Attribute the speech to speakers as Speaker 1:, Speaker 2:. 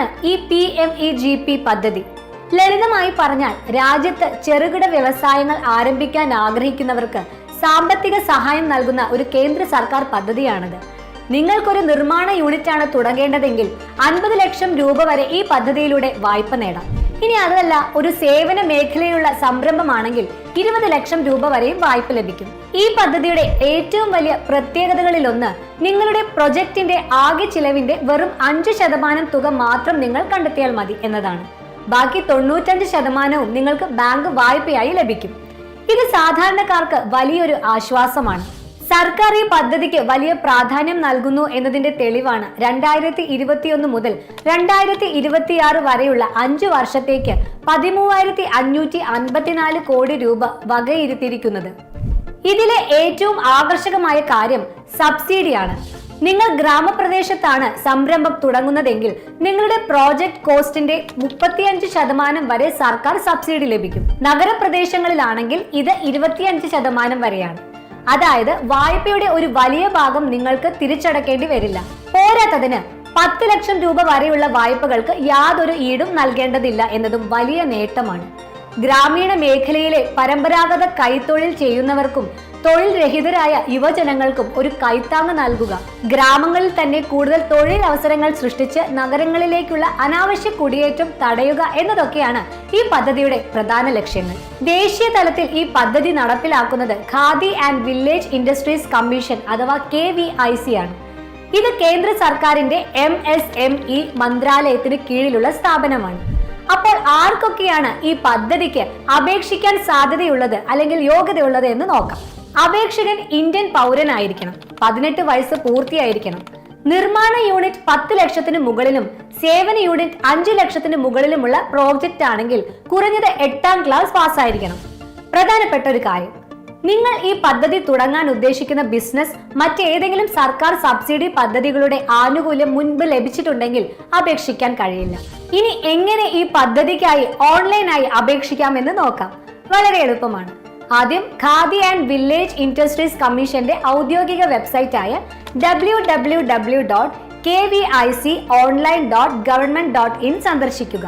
Speaker 1: എന്താണ് ഈ P M E G P പദ്ധതി. ലളിതമായി പറഞ്ഞാൽ രാജ്യത്ത് ചെറുകിട വ്യവസായങ്ങൾ ആരംഭിക്കാൻ ആഗ്രഹിക്കുന്നവർക്ക് സാമ്പത്തിക സഹായം നൽകുന്ന ഒരു കേന്ദ്ര സർക്കാർ പദ്ധതിയാണിത്. നിങ്ങൾക്കൊരു നിർമ്മാണ യൂണിറ്റാണ് തുടങ്ങേണ്ടതെങ്കിൽ അൻപത് ലക്ഷം രൂപ വരെ ഈ പദ്ധതിയിലൂടെ വായ്പ നേടാം. ഇനി അതല്ല ഒരു സേവന മേഖലയിലുള്ള സംരംഭമാണെങ്കിൽ ഇരുപത് ലക്ഷം രൂപ വരെയും വായ്പ ലഭിക്കും. ഈ പദ്ധതിയുടെ ഏറ്റവും വലിയ പ്രത്യേകതകളിൽ ഒന്ന് നിങ്ങളുടെ പ്രൊജക്ടിന്റെ ആകെ ചിലവിന്റെ വെറും അഞ്ച് ശതമാനം തുക മാത്രം നിങ്ങൾ കണ്ടെത്തിയാൽ മതി എന്നതാണ്. ബാക്കി തൊണ്ണൂറ്റഞ്ച് ശതമാനവും നിങ്ങൾക്ക് ബാങ്ക് വായ്പയായി ലഭിക്കും. ഇത് സാധാരണക്കാർക്ക് വലിയൊരു ആശ്വാസമാണ്. സർക്കാർ ഈ പദ്ധതിക്ക് വലിയ പ്രാധാന്യം നൽകുന്നു എന്നതിന്റെ തെളിവാണ് രണ്ടായിരത്തി ഇരുപത്തിയൊന്ന് മുതൽ രണ്ടായിരത്തി ഇരുപത്തിയാറ് വരെയുള്ള അഞ്ചു വർഷത്തേക്ക് പതിമൂവായിരത്തി അഞ്ഞൂറ്റി അൻപത്തിനാല് കോടി രൂപ വകയിരുത്തിയിരിക്കുന്നത്. ഇതിലെ ഏറ്റവും ആകർഷകമായ കാര്യം സബ്സിഡിയാണ്. നിങ്ങൾ ഗ്രാമപ്രദേശത്താണ് സംരംഭം തുടങ്ങുന്നതെങ്കിൽ നിങ്ങളുടെ പ്രോജക്റ്റ് കോസ്റ്റിന്റെ മുപ്പത്തിയഞ്ച് ശതമാനം വരെ സർക്കാർ സബ്സിഡി ലഭിക്കും. നഗരപ്രദേശങ്ങളിലാണെങ്കിൽ ഇത് ഇരുപത്തിയഞ്ച് ശതമാനം വരെയാണ്. അതായത് വായ്പയുടെ ഒരു വലിയ ഭാഗം നിങ്ങൾക്ക് തിരിച്ചടക്കേണ്ടി വരില്ല. പോരാത്തതിന് പത്ത് ലക്ഷം രൂപ വരെയുള്ള വായ്പകൾക്ക് യാതൊരു ഈടും നൽകേണ്ടതില്ല എന്നതും വലിയ നേട്ടമാണ്. ഗ്രാമീണ മേഖലയിലെ പരമ്പരാഗത കൈത്തൊഴിൽ ചെയ്യുന്നവർക്കും തൊഴിൽ രഹിതരായ യുവജനങ്ങൾക്കും ഒരു കൈത്താങ് നൽകുക. ഗ്രാമങ്ങളിൽ തന്നെ കൂടുതൽ തൊഴിൽ അവസരങ്ങൾ സൃഷ്ടിച്ച് നഗരങ്ങളിലേക്കുള്ള അനാവശ്യ കുടിയേറ്റം തടയുക എന്നതൊക്കെയാണ് ഈ പദ്ധതിയുടെ പ്രധാന ലക്ഷ്യങ്ങൾ. ദേശീയ തലത്തിൽ ഈ പദ്ധതി നടപ്പിലാക്കുന്നത് Khadi and Village Industries Commission അഥവാ കെ ആണ്. ഇത് കേന്ദ്ര സർക്കാരിന്റെ എം എസ് എം ഇ മന്ത്രാലയത്തിന് കീഴിലുള്ള സ്ഥാപനമാണ്. അപ്പോൾ ആർക്കൊക്കെയാണ് ഈ പദ്ധതിക്ക് അപേക്ഷിക്കാൻ സാധ്യതയുള്ളത് അല്ലെങ്കിൽ യോഗ്യതയുള്ളത് എന്ന് നോക്കാം. അപേക്ഷകൻ ഇന്ത്യൻ പൗരനായിരിക്കണം പതിനെട്ട് വയസ്സ് പൂർത്തിയായിരിക്കണം. നിർമ്മാണ യൂണിറ്റ് പത്ത് ലക്ഷത്തിന് മുകളിലും സേവന യൂണിറ്റ് അഞ്ചു ലക്ഷത്തിന് മുകളിലുമുള്ള പ്രോജക്റ്റ് ആണെങ്കിൽ കുറഞ്ഞത് എട്ടാം ക്ലാസ് പാസ്സായിരിക്കണം. പ്രധാനപ്പെട്ട ഒരു കാര്യം നിങ്ങൾ ഈ പദ്ധതി തുടങ്ങാൻ ഉദ്ദേശിക്കുന്ന ബിസിനസ് മറ്റേതെങ്കിലും സർക്കാർ സബ്സിഡി പദ്ധതികളുടെ ആനുകൂല്യം മുൻപ് ലഭിച്ചിട്ടുണ്ടെങ്കിൽ അപേക്ഷിക്കാൻ കഴിയില്ല. ഇനി എങ്ങനെ ഈ പദ്ധതിക്കായി ഓൺലൈനായി അപേക്ഷിക്കാമെന്ന് നോക്കാം. വളരെ എളുപ്പമാണ്. ആദ്യം ഖാദി ആൻഡ് വില്ലേജ് ഇൻഡസ്ട്രീസ് കമ്മീഷന്റെ ഔദ്യോഗിക വെബ്സൈറ്റായ W W W dot K V I C online dot government dot in സന്ദർശിക്കുക.